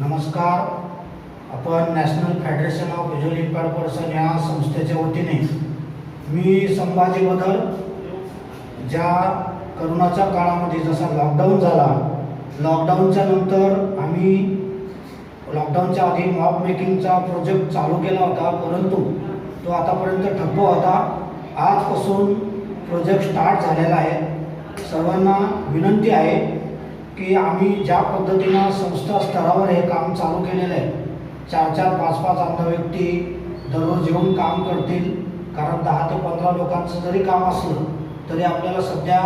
नमस्कार. आपण national federation of visual impaired person या संस्थेच्या वतीने मी संभाजी बदल ज्या करोनाच्या काळामध्ये जसा लॉकडाऊन झाला लॉकडाऊनच्या नंतर आम्ही लॉकडाऊनच्या आधी मॉब मेकिंगचा प्रोजेक्ट चालू केला होता परंतु तो आतापर्यंत ठप्प होता. आजपासून प्रोजेक्ट स्टार्ट झालेला आहे. सर्वांना विनंती आहे की आम्ही ज्या पद्धतीनं संस्था स्तरावर हे काम चालू केलेलं आहे चार चार पाच पाच आमदार व्यक्ती दररोज येऊन काम करतील कारण दहा ते पंधरा लोकांचं जरी काम असलं तरी आपल्याला सध्या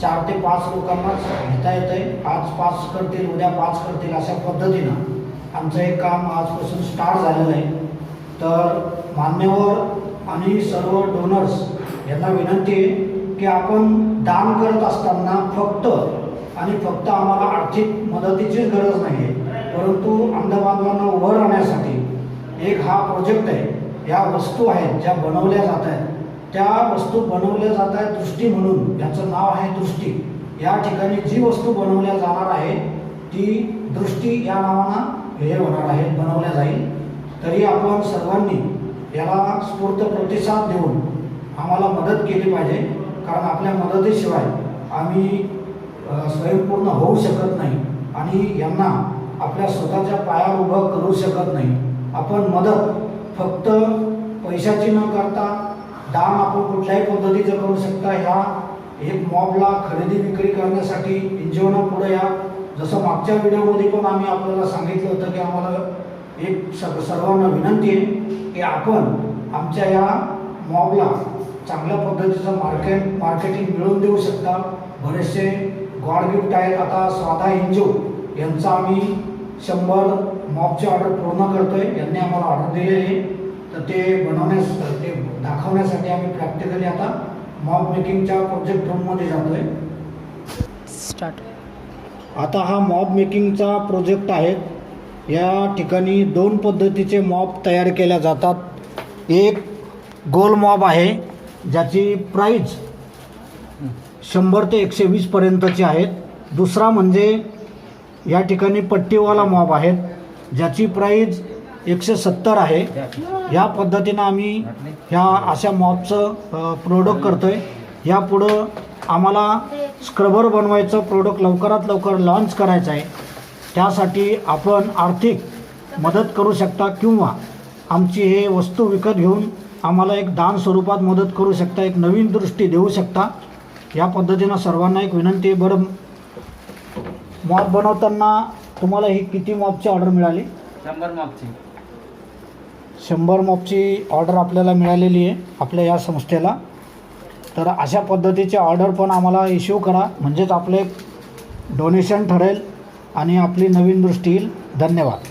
चार ते पाच लोकांनाच घेता येतं आहे आज पाच करतील उद्या पाच करतील अशा पद्धतीनं आमचं हे काम आजपासून स्टार्ट झालेलं आहे. तर मान्यवर आणि सर्व डोनर्स यांना विनंती आहे की आपण दान करत असताना फक्त आणि फक्त आम्हाला आर्थिक मदतीचीच गरज नाही आहे परंतु अंधबांधवांना उभं राहण्यासाठी एक हा प्रोजेक्ट आहे. या वस्तू आहेत ज्या बनवल्या जात आहेत. त्या वस्तू बनवल्या जात आहेत दृष्टी म्हणून. याचं नाव आहे दृष्टी. या ठिकाणी जी वस्तू बनवल्या जाणार आहे ती दृष्टी या नावानं हे होणार आहे बनवल्या जाईल. तरी आपण सर्वांनी याला स्फूर्त प्रतिसाद देऊन आम्हाला मदत केली पाहिजे. कारण आपल्या मदतीशिवाय आम्ही स्वयंपूर्ण होऊ शकत नाही आणि यांना आपल्या स्वतःच्या पायावर उभं करू शकत नाही. आपण मदत फक्त पैशाची न करता दान आपण कुठल्याही पद्धतीचं करू शकता. ह्या एक मॉबला खरेदी विक्री करण्यासाठी एनजीओना पुढे या. जसं मागच्या व्हिडिओमध्ये पण आम्ही आपल्याला सांगितलं होतं की आम्हाला एक स सर्वांना विनंती आहे की आपण आमच्या या मॉबला चांगल्या पद्धतीचं मार्केट मार्केटिंग मिळवून देऊ शकता. बरेचसे गॉड गिफ्ट आहेत. आता स्वादा एनजीओ यांचा आम्ही शंभर मॉबची ऑर्डर पूर्ण करतोय. यांनी आम्हाला ऑर्डर दिलेली आहे. तर ते बनवण्यास ते दाखवण्यासाठी आम्ही प्रॅक्टिकली आता मॉब मेकिंगच्या प्रोजेक्ट रूममध्ये जातोय. स्टार्ट आता हा मॉब मेकिंगचा प्रोजेक्ट आहे. या ठिकाणी दोन पद्धतीचे मॉब तयार केल्या जातात. एक गोल मॉब आहे ज्याची प्राईज शंभर ते एकशे वीसपर्यंतची आहेत. दुसरा म्हणजे या ठिकाणी पट्टीवाला मॉब आहेत ज्याची प्राईज एकशे सत्तर आहे. या पद्धतीनं आम्ही ह्या अशा मॉबचं प्रोडक्ट करतो आहे यापुढं आम्हाला स्क्रबर बनवायचं प्रोडक्ट लवकरात लवकर लॉन्च करायचं आहे. त्यासाठी आपण आर्थिक मदत करू शकता किंवा आमची हे वस्तू विकत घेऊन आम्हाला एक दान स्वरूपात मदत करू शकता एक नवीन दृष्टी देऊ शकता. या पद्धतीनं सर्वांना एक विनंती आहे बरं मॉब बनवताना तुम्हाला ही किती मॉबची ऑर्डर मिळाली? शंभर मागची शंभर मॉबची ऑर्डर आपल्याला मिळालेली आहे आपल्या या संस्थेला. तर अशा पद्धतीचे ऑर्डर पण आम्हाला इश्यू करा म्हणजेच आपले डोनेशन ठरेल आणि आपली नवीन दृष्टी येईल. धन्यवाद.